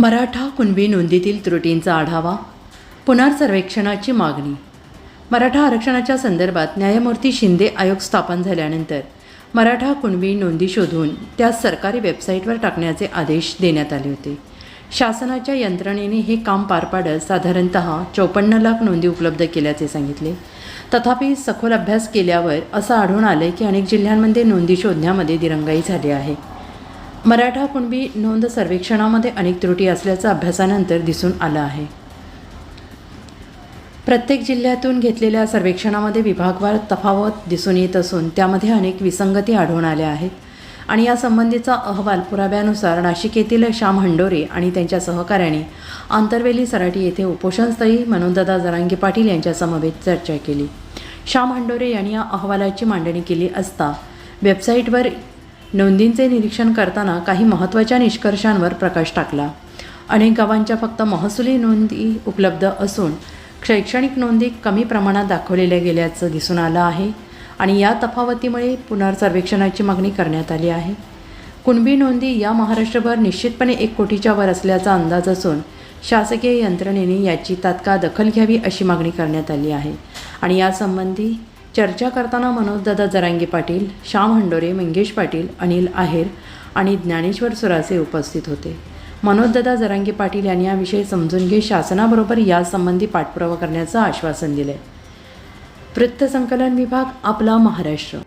मराठा कुणबी नोंदीतील त्रुटींचा आढावा पुनर्सर्वेक्षणाची मागणी. मराठा आरक्षणाच्या संदर्भात न्यायमूर्ती शिंदे आयोग स्थापन झाल्यानंतर मराठा कुणबी नोंदी शोधून त्या सरकारी वेबसाईटवर टाकण्याचे आदेश देण्यात आले होते. शासनाच्या यंत्रणेने हे काम पार पाडत साधारणत चौपन्न लाख नोंदी उपलब्ध केल्याचे सांगितले. तथापि सखोल अभ्यास केल्यावर असं आढळून आलं की अनेक जिल्ह्यांमध्ये नोंदी शोधण्यामध्ये दिरंगाई झाली आहे. मराठा कुणबी नोंद सर्वेक्षणामध्ये अनेक त्रुटी असल्याचं अभ्यासानंतर दिसून आलं आहे. प्रत्येक जिल्ह्यातून घेतलेल्या सर्वेक्षणामध्ये विभागवार तफावत दिसून येत असून त्यामध्ये अनेक विसंगती आढळून आल्या आहेत. आणि यासंबंधीचा अहवाल पुराव्यानुसार नाशिक येथील श्याम हंडोरे आणि त्यांच्या सहकाऱ्यांनी आंतरवेली सराटी येथे उपोषणस्थळी मनोजदादा जरांगे पाटील यांच्यासमवेत चर्चा केली. श्याम हंडोरे यांनी या अहवालाची मांडणी केली असता वेबसाईटवर नोंदींचे निरीक्षण करताना काही महत्त्वाच्या निष्कर्षांवर प्रकाश टाकला. अनेक गावांच्या फक्त महसुली नोंदी उपलब्ध असून शैक्षणिक नोंदी कमी प्रमाणात दाखवलेल्या गेल्याचं दिसून आलं आहे आणि या तफावतीमुळे पुनर्सर्वेक्षणाची मागणी करण्यात आली आहे. कुणबी नोंदी या महाराष्ट्रभर निश्चितपणे एक कोटीच्या वर असल्याचा अंदाज असून शासकीय यंत्रणेने याची तात्काळ दखल घ्यावी अशी मागणी करण्यात आली आहे. आणि यासंबंधी चर्चा करताना मनोजदादा जरांगे पाटील श्याम हंडोरे मंगेश पाटील अनिल आहेर आणि ज्ञानेश्वर सुरासे उपस्थित होते. मनोजदादा जरांगे पाटील यांनी याविषयी समजून घेत शासनाबरोबर यासंबंधी पाठपुरावा करण्याचं आश्वासन दिले वृत्तसंकलन विभाग आपला महाराष्ट्र.